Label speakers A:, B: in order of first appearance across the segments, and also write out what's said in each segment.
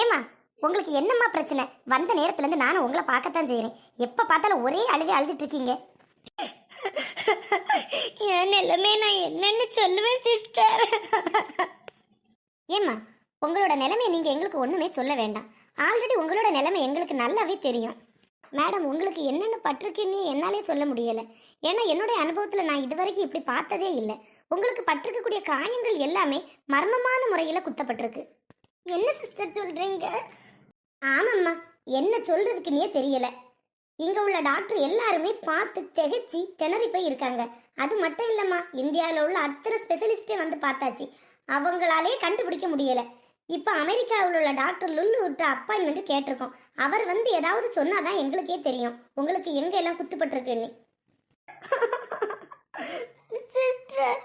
A: ஏமா உங்களுக்கு என்னம்மா பிரச்சனை? வந்த நேரத்துல இருந்து நானும் உங்களை பார்க்கத்தான் செய்றேன். எப்ப பார்த்தாலும் ஒரே அழுவே அழுதுட்டு இருக்கீங்க. என் நிலைமை நான் என்னன்னு சொல்லுவேன் சிஸ்டர் ஏம்மா உங்களோட நிலைமையை நீங்க எங்களுக்கு ஒண்ணுமே சொல்ல வேண்டாம். ஆல்ரெடி உங்களோட நிலைமை எங்களுக்கு நல்லாவே தெரியும். மேடம் உங்களுக்கு என்னென்ன பட்டிருக்குன்னு என்னாலே சொல்ல முடியலை. ஏன்னா என்னுடைய அனுபவத்தில் நான் இதுவரைக்கும் இப்படி பார்த்ததே இல்லை. உங்களுக்கு பட்டிருக்கக்கூடிய காயங்கள் எல்லாமே மர்மமான முறையில் குத்தப்பட்டிருக்கு. என்ன சிஸ்டர் சொல்கிறீங்க ஆமாம்மா என்ன சொல்கிறதுக்குன்னே தெரியலை. இங்கே உள்ள டாக்டர் எல்லாருமே பார்த்து திகைச்சி திணறி போய் இருக்காங்க. அது மட்டும் இல்லைம்மா இந்தியாவில் உள்ள அத்தனை ஸ்பெஷலிஸ்டே வந்து பார்த்தாச்சு. அவங்களாலே கண்டுபிடிக்க முடியலை. இப்போ அமெரிக்காவில் உள்ள டாக்டர் லுல்லு விட்டு அப்பாயின்மெண்ட் கேட்டிருக்கோம். அவர் வந்து ஏதாவது சொன்னாதான் எங்களுக்கே தெரியும். உங்களுக்கு எங்க எல்லாம் குத்துப்பட்டிருக்குன்னு சிஸ்டர்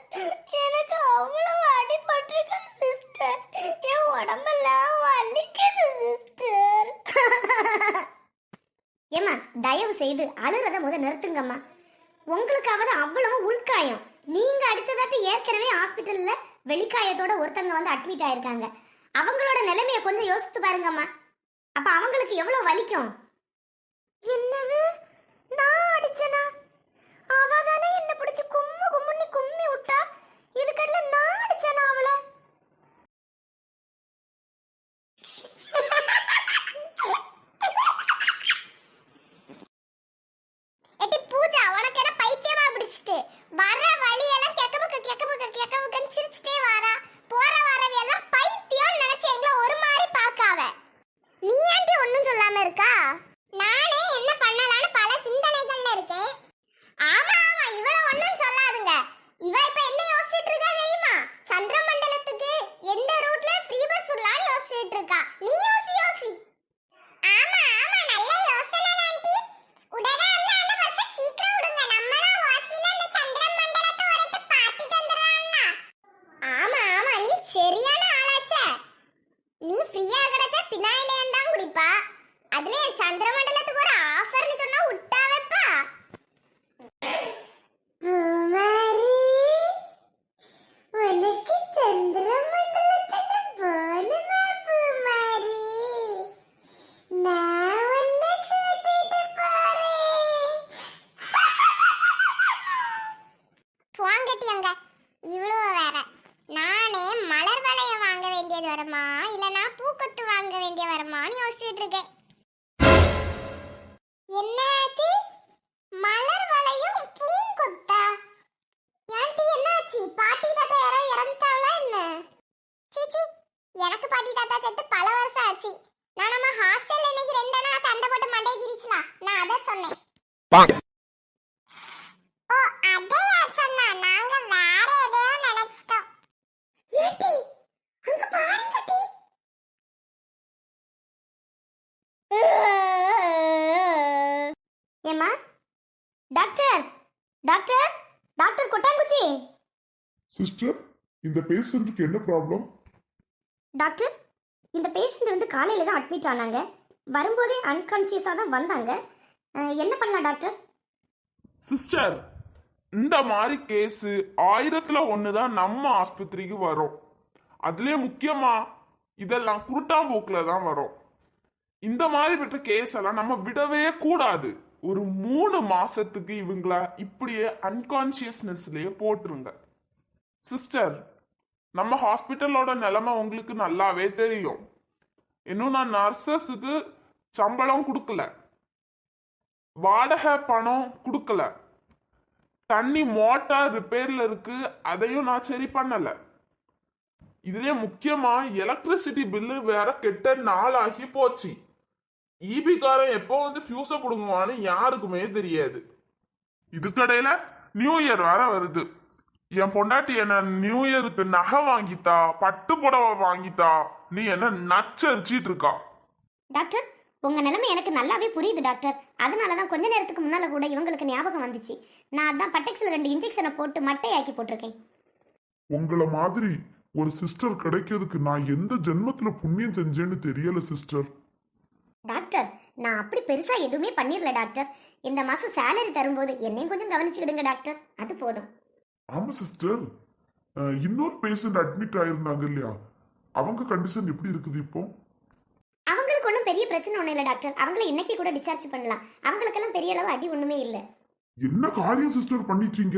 A: எனக்கு அவ்வளவு அடிபட்டிருக்கு சிஸ்டர் என் உடம்பெல்லாம் வலிக்குது சிஸ்டர் ஏம்மா தயவு செய்து அழுறத முத நிறுத்துங்கம்மா. உங்களுக்காவது அவ்வளவு உள்காயம். நீங்க அடிச்சதாட்டு ஏற்கனவே ஹாஸ்பிட்டல்ல வெளிக்காயத்தோட ஒருத்தங்க வந்து அட்மிட் ஆயிருக்காங்க. அவங்களோட நிலைமையை கொஞ்சம் யோசித்து பாருங்கம்மா. அப்ப அவங்களுக்கு எவ்வளவு வலிக்கும்? சந்திரமண்டலத்துக்கு ஒரு ஆஃபர்னு சொன்னா விட்டா வைப்பா? பூமாரி உனக்கு சந்திரமண்டலத்துக்கு போகணுமா பூமாரி நான் உன்னை கூட்டிட்டு போறேன். போங்கட்டி அங்க இவ்வளோ வேற. நானே மலர் வளையம் வாங்க வேண்டியது வருமா? இல்லனா பூக்கொத்து வாங்க வேண்டிய வருமான்னு யோசிச்சுட்டு இருக்கேன். என்னாச்சு? மலர் வளையும் பூங்கொத்தா? ஏன்டி என்னாச்சு? பாட்டி தாத்தா யாரோ இறந்துட்டாங்களா என்ன? சீச்சி எனக்கு பாட்டி தாத்தா செத்து பல வருஷம் ஆச்சு. நான் நம்ம ஹாஸ்டல்ல இன்னைக்கு ரெண்டு நாள் சண்டை போட்டு மண்டை கிரிச்சலாம் நான் அதான் சொன்னேன் ஓ அதையா சொன்னா நாங்க வேற எதையோ நினைச்சிட்டோம் ஏட்டி அங்க பாருங்க டி ஏம்மா டாக்டர் டாக்டர்? டாக்டர் கொட்டாங்குச்சி?
B: சிஸ்டர் இந்த பேஷண்ட்டுக்கு என்ன ப்ராப்ளம்?
A: டாக்டர் இந்த பேஷண்ட் வந்து காலையில் தான் அட்மிட் ஆனாங்க. வரும்போதே அன்கான்சியஸாக தான் வந்தாங்க. என்ன பண்ணலாம் டாக்டர்?
C: சிஸ்டர் இந்த மாதிரி கேஸ் ஆயிரத்துல ஒன்று தான் நம்ம ஆஸ்பத்திரிக்கு வரும். அதுலயே முக்கியமா இதெல்லாம் குருட்டாம்போக்கில் தான் வரும். இந்த மாதிரி பெற்ற கேஸ் எல்லாம் நம்ம விடவே கூடாது. ஒரு மூணு மாசத்துக்கு இவங்கள இப்படியே அன்கான்சியஸ்னஸ்லயே போட்டுருங்க. சிஸ்டர் நம்ம ஹாஸ்பிட்டலோட நிலைமை உங்களுக்கு நல்லாவே தெரியும். இன்னும் நான் நர்சஸுக்கு சம்பளம் கொடுக்கல. வாடகை பணம் கொடுக்கல. தண்ணி மோட்டார் ரிப்பேர்ல இருக்கு அதையும் நான் சரி பண்ணல. இதுலயே முக்கியமா எலக்ட்ரிசிட்டி பில்லு வேற கெட்ட நாளாகி போச்சு. ஈபி காரன் எப்போ வந்து ஃபியூஸ புடுங்குவான்னு யாருக்குமே தெரியாது. இதுக்கடையில நியூ இயர் வேற வருது. என் பொண்டாட்டி என்ன நியூ இயருக்கு நகை வாங்கித்தா பட்டு புடவை வாங்கித்தா நீ என்ன நச்சரிச்சிட்டு இருக்கா?
A: டாக்டர் உங்க நிலைமை எனக்கு நல்லாவே புரியுது டாக்டர். அதனால தான் கொஞ்ச நேரத்துக்கு முன்னால கூட இவங்களுக்கு ஞாபகம் வந்துச்சு. நான் அதான் பட்டெக்ஸில் ரெண்டு இன்ஜெக்ஷனை போட்டு மட்டையாக்கி போட்டிருக்கேன்.
B: உங்களை மாதிரி ஒரு சிஸ்டர் கிடைக்கிறதுக்கு நான் எந்த ஜென்மத்துல புண்ணியம் செஞ்சேன்னு தெரியல சிஸ்டர்
A: டாக்டர் நான் அப்படி பெருசா எதுவுமே பண்ணிரல டாக்டர். இந்த மாசம் சேலரி தரும்போது என்னையும் கொஞ்சம் கவனிச்சுக்கிடுங்க டாக்டர். அது போதும்.
B: ஆமா சிஸ்டர் இன்னொரு பேஷண்ட் அட்மிட் ஆயிருந்தாங்க இல்லையா? அவங்க கண்டிஷன் எப்படி இருக்குது இப்போ?
A: அவங்களுக்கு ஒன்றும் பெரிய பிரச்சனை ஒன்றும் இல்லை டாக்டர். அவங்கள இன்னைக்கு கூட டிஸ்சார்ஜ் பண்ணலாம். அவங்களுக்கெல்லாம் பெரிய அளவு அடி ஒன்றுமே இல்லை.
B: என்ன காரியம் சிஸ்டர் பண்ணிட்டீங்க?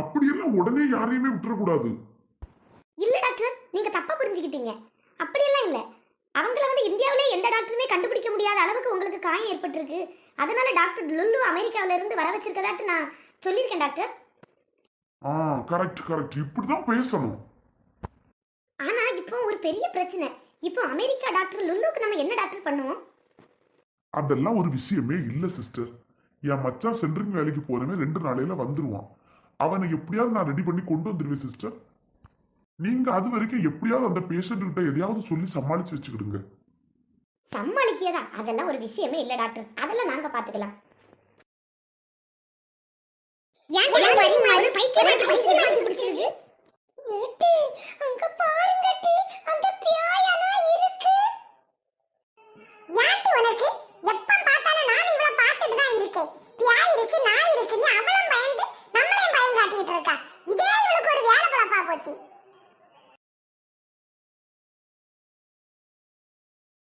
B: அப்படியெல்லாம் உடனே யாரையுமே விட்டுறக்கூடாது.
A: இல்லை டாக்டர். நீங்கள் தப்பாக புரிஞ்சுக்கிட்டீங்க. அப்படியெல்லாம் இல்லை. அவங்கள வந்து இந்தியாவிலே எந்த டாக்டருமே கண்டுபிடிக்க முடியாத அளவுக்கு உங்களுக்கு காயம் ஏற்பட்டிருக்கு. அதனால டாக்டர் லுல்லு அமெரிக்காவில இருந்து வர வச்சிருக்கதாட்டு நான் சொல்லியிருக்கேன் டாக்டர்.
B: ஆ கரெக்ட் கரெக்ட். இப்படிதான் பேசணும்.
A: ஆனா இப்போ ஒரு பெரிய பிரச்சனை. இப்போ அமெரிக்கா டாக்டர் லுல்லுக்கு நம்ம என்ன டாக்டர் பண்ணுவோம்?
B: அதெல்லாம் ஒரு விஷயமே இல்ல சிஸ்டர். என் மச்சான் சென்ட்ரிங் வேலைக்கு போனவன் ரெண்டு நாளையில வந்துருவான். அவனை எப்படியாவது நான் ரெடி பண்ணி கொண்டு வந்துருவேன் சிஸ்டர். நீங்க அது வரைக்கும் எப்படியாவது அந்த பேஷண்ட் கிட்ட எதையாவது சொல்லி சமாளிச்சு வச்சுக்கிடுங்க.
A: சமாளிக்கிறதா அதெல்லாம் ஒரு விஷயமே இல்ல டாக்டர். அதெல்லாம் நாங்க பாத்துக்கலாம். அங்க பாருங்கட்டி அந்த பியாயனா இருக்கு. யாண்டி உனக்கு? எப்ப பார்த்தாலும் நான் இவள பார்த்துட்டு தான் இருக்கேன். பியாய் இருக்கு நாய் இருக்குன்னு அவளும் பயந்து நம்மளையும் பயம் காட்டிட்டு இருக்கா. இதே இவளுக்கு ஒரு வேலை பழப்பா போச்சு.